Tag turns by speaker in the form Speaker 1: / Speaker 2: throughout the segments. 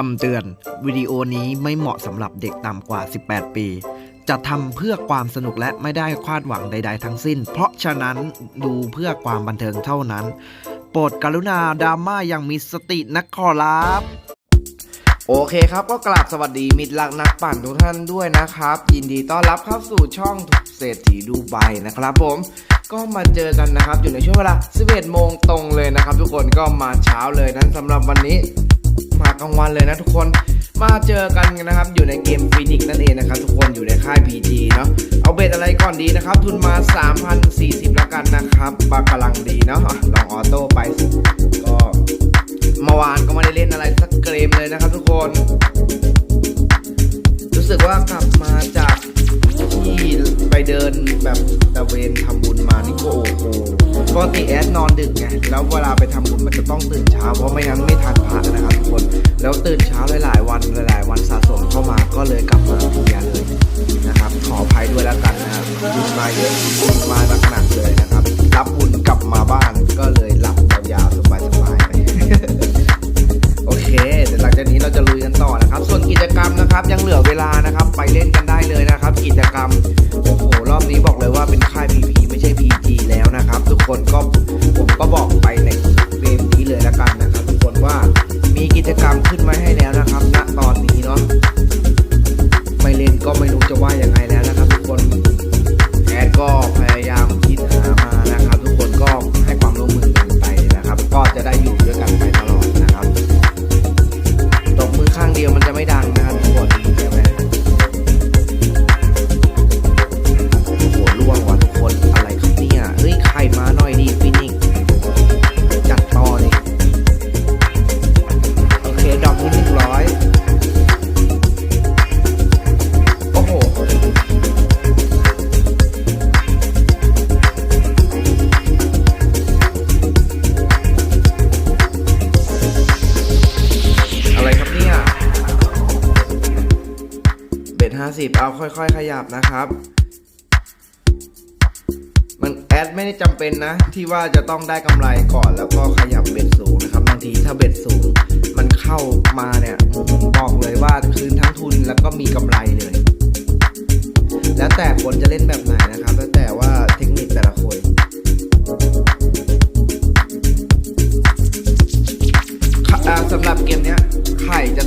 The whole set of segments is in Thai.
Speaker 1: คำเตือน วิดีโอนี้ไม่เหมาะสำหรับเด็กต่ำกว่า 18 ปี จะทำเพื่อความสนุกและไม่ได้คาดหวังใด ๆ ทั้งสิ้น เพราะฉะนั้นดูเพื่อความบันเทิงเท่านั้น โปรดกรุณาดราม่าอย่างมีสตินะขอรับ
Speaker 2: โอเคครับก็กราบสวัสดีมิตรรักนักปั่นทุกท่านด้วยนะครับ ยินดีต้อนรับเข้าสู่ช่องเศรษฐีดูไบนะครับผมก็มาเจอกันนะครับอยู่ในช่วงเวลา 11 โมงตรงเลยนะครับ ทุกคนก็มาเช้าเลยนั้นสำหรับวันนี้ มากลางวันเลยนะทุกคนมาเจอกันนะครับอยู่ในเกมฟินิกนั่นเองนะครับทุกคนอยู่ในค่าย PG เนาะเอาเบ็ดอะไรก่อนดีนะครับทุนมา 3,040แล้วกันนะครับปากำลังดีเนาะอะลองออโต้ไปก็เมื่อวานก็ไม่ได้เล่นอะไรสักเกมเลยนะครับทุกคน รู้สึกว่ากลับมาจาก ที่ไปเดินแบบตะเวนทำบุญมานี่ก็โอ้โหปกติแอดนอนดึกไงแล้วเวลาไปทำบุญมันจะต้องตื่นเช้าเพราะไม่งั้นไม่ทันพระนะครับทุกคนแล้วตื่นเช้าหลาย ๆ วันหลาย ๆ วันสะสมเข้ามาก็เลยกลับมาเพลียเลยนะครับ ขออภัยด้วยแล้วกันนะครับบุญมาเยอะบุญมาหนักๆเลยนะครับ รับบุญกลับมาบ้านก็เลยหลับ ว่ายังไง 30 เอาค่อย ๆ ขยับนะครับ มันแอดไม่ได้จำเป็นนะ ที่ว่าจะต้องได้กำไรก่อนแล้วก็ขยับเบ็ดสูงนะครับบางทีถ้าเบ็ดสูง มันเข้ามาเนี่ยผมบอกเลยว่าคืนทั้งทุนแล้วก็มีกำไรเลย แล้วแต่คนจะเล่นแบบไหนนะ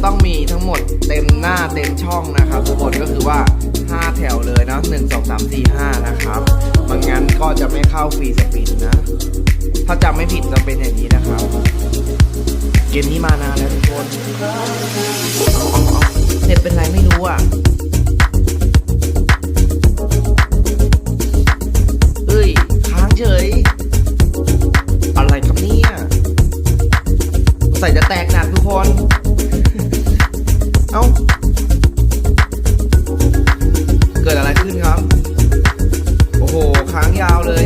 Speaker 2: ต้องมีทั้งหมดเต็มหน้าเต็มช่องนะครับทุกคนก็คือว่า 5 แถวเลยนะ1 2 3 4 5 นะครับมันงั้นก็จะไม่เข้าฟรีสปินนะ ถ้าจำไม่ผิดจะเป็นอย่างนี้นะครับ เกมนี้มานานแล้วทุกคนอาเอเอาเน็ตเป็นไรไม่รู้อะเอ้ยค้างเฉย อะไรครับเนี่ยใส่จะแตกหนักทุกคน เอ้า เกิดอะไรขึ้นครับ โอ้โห ค้างยาวเลย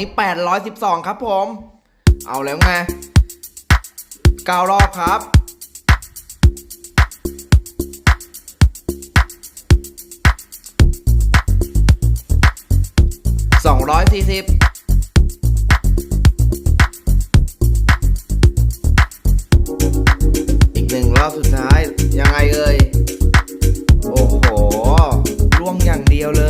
Speaker 2: นี้ 812 ครับผม เอาแล้วไงเก้ารอบครับ สองร้อยสี่สิบอีกหนึ่งรอบสุดท้าย ยังไงเอ่ย โอ้โหล่วงอย่างเดียวเลย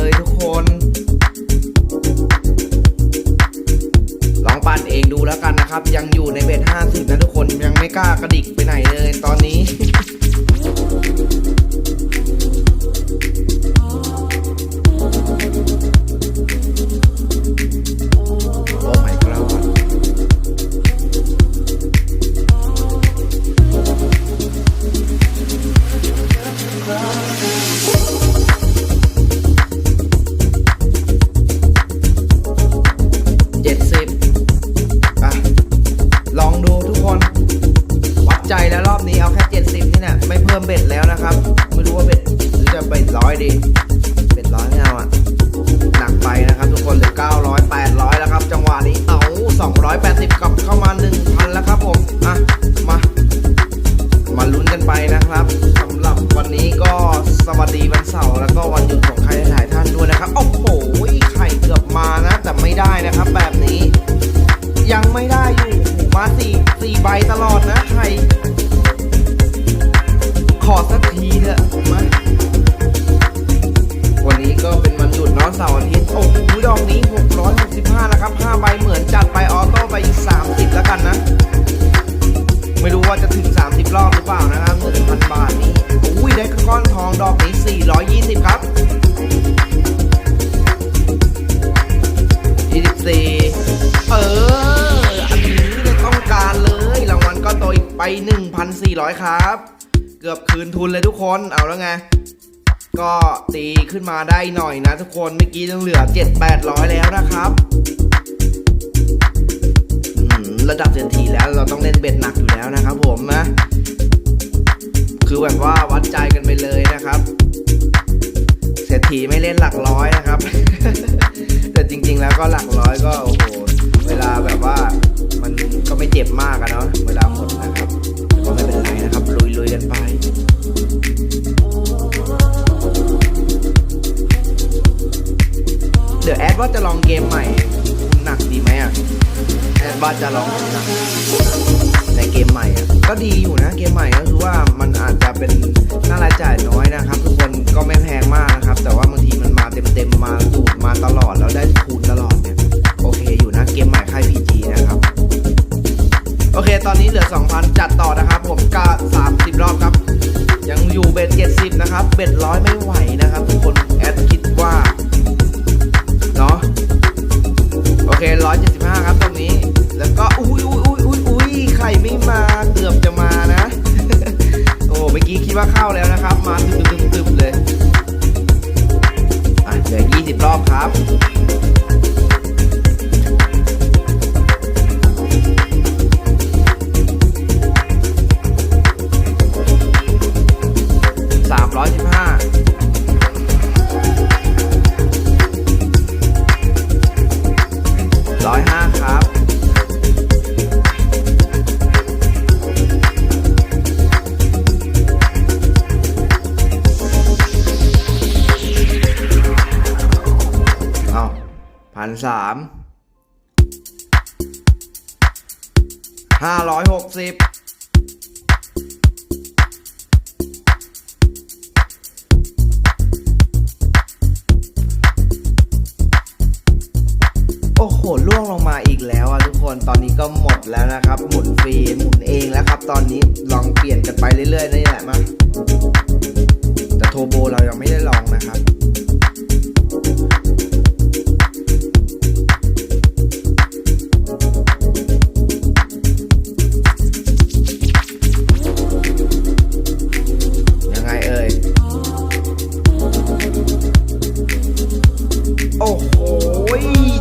Speaker 2: นี้ก็สวัสดีวันเสาร์แล้วก็วันหยุดของใครหลายท่านด้วยนะครับ โอ้โหไข่เกือบมานะ แต่ไม่ได้นะครับ แบบนี้ ยังไม่ได้อยู่มาสี่สี่ใบตลอดนะไข่ขอสักทีเถอะมาวันนี้ก็เป็นวันหยุดเนาะเสาร์อาทิตย์โอ้โหดอกนี้ 665แล้วครับ5ใบเหมือนจัดไปออโต้ไปอีก 30 แล้วกันนะ ไม่รู้ว่าจะถึง 30 รอบหรือเปล่านะครับ1,000บาทนี้ ก้อนทองดอกนี้420 ครับ 24 เออ อันนี้เลยต้องการเลย รางวัลก็โตอีกไป 1,400 ครับ เกือบคืนทุนเลยทุกคน เอาแล้วไง ก็ตีขึ้นมาได้หน่อยนะทุกคน เมื่อกี้ยังเหลือ 7 800 แล้วนะครับระดับเศรษฐีแล้วเราต้องเล่นเบ็ดหนักอยู่แล้วนะครับผมนะ คือแบบว่าวัดใจกัน เศรษฐีไม่เล่นหลักร้อยนะครับ แต่จริง ๆ แล้วก็หลักร้อยก็โอ้โหเวลาแบบว่ามันก็ไม่เจ็บมากอะเนาะเวลาหมดนะครับก็ไม่เป็นไรนะครับลุยๆกันไปเดี๋ยวแอดว่าจะลองเกมใหม่หนักดีไหมอะแอดว่าจะลองหนัก ในเกมใหม่อะก็ดีอยู่นะเกมใหม่ก็คือว่ามันอาจจะเป็นค่ารายจ่ายน้อยนะครับ ทุกคนก็ไม่แพงมากนะครับ แต่ว่าบางทีมันมาเต็มๆมาสูตรมาตลอดแล้วได้คูณตลอดเนี่ยโอเคอยู่นะเกมใหม่ค่าย PG นะครับ โอเค ตอนนี้เหลือ 2,000 จัดต่อนะครับ ผมก็30 รอบครับ ยังอยู่เบ็ด70 นะครับ เบ็ดร้อยไม่ไหวนะครับ ทุกคนแอดคิดว่าเนาะโอเค 175 ครับตรงนี้แล้วก็ คิดว่าเข้าแล้วนะครับ มาตึบๆๆเลยอะเหลือ20 รอบครับ ห้าร้อยหกสิบโอ้โหล่วงลงมาอีกแล้วอะทุกคนตอนนี้ก็หมดแล้วนะครับ หมุนฟรีหมุนเองแล้วครับ ตอนนี้ลองเปลี่ยนกันไปเรื่อยๆนี่แหละมา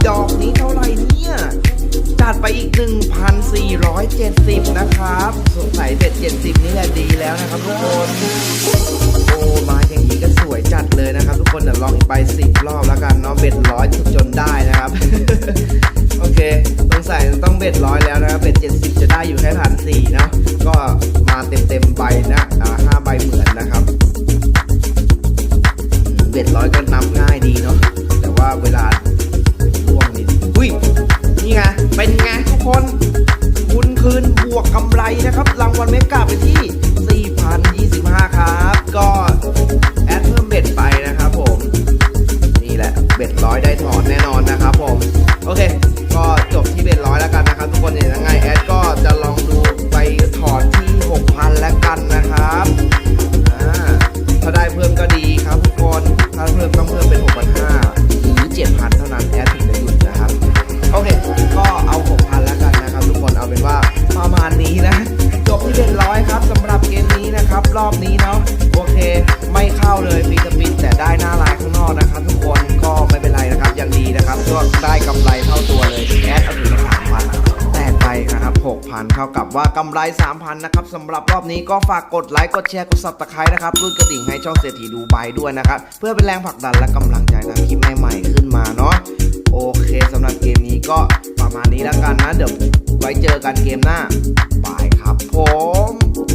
Speaker 2: ดอกนี้เท่าไหร่เนี่ย จัดไปอีก 1,470 นะครับ สงสัยเบ็ด70 นี่แหละดีแล้วนะครับทุกคน โอ้มาอย่างนี้ก็สวยจัดเลยนะครับ ทุกคนเดี๋ยวลองอีกไป 10 รอบแล้วกันเนาะเบ็ดร้อยจนได้นะครับ โอเค สงสัยต้องเบ็ดร้อยแล้วนะครับเบ็ด70 จะได้อยู่แค่พันสี่เนาะก็มาเต็มเต็มๆใบนะอ่าห้าใบเหมือนนะครับเบ็ดร้อยก็นับง่ายดีเนาะแต่ว่าเวลา ไง เป็นไงทุกคน คุณคืนบวกกำไรนะครับ รางวัลเมกาไปที่ 6,000เท่ากับว่ากำไร3,000นะครับสำหรับรอบนี้ก็ฝากกดไลค์กดแชร์กดซับสไครต์นะครับรุ่นกระดิ่งให้ช่องเศรษฐีดูไบด้วยนะครับ เพื่อเป็นแรงผลักดันและกำลังใจทำคลิปใหม่ๆขึ้นมาเนาะโอเคสำหรับเกมนี้ก็ประมาณนี้แล้วกันนะเดี๋ยวไว้เจอกันเกมหน้าบายครับผม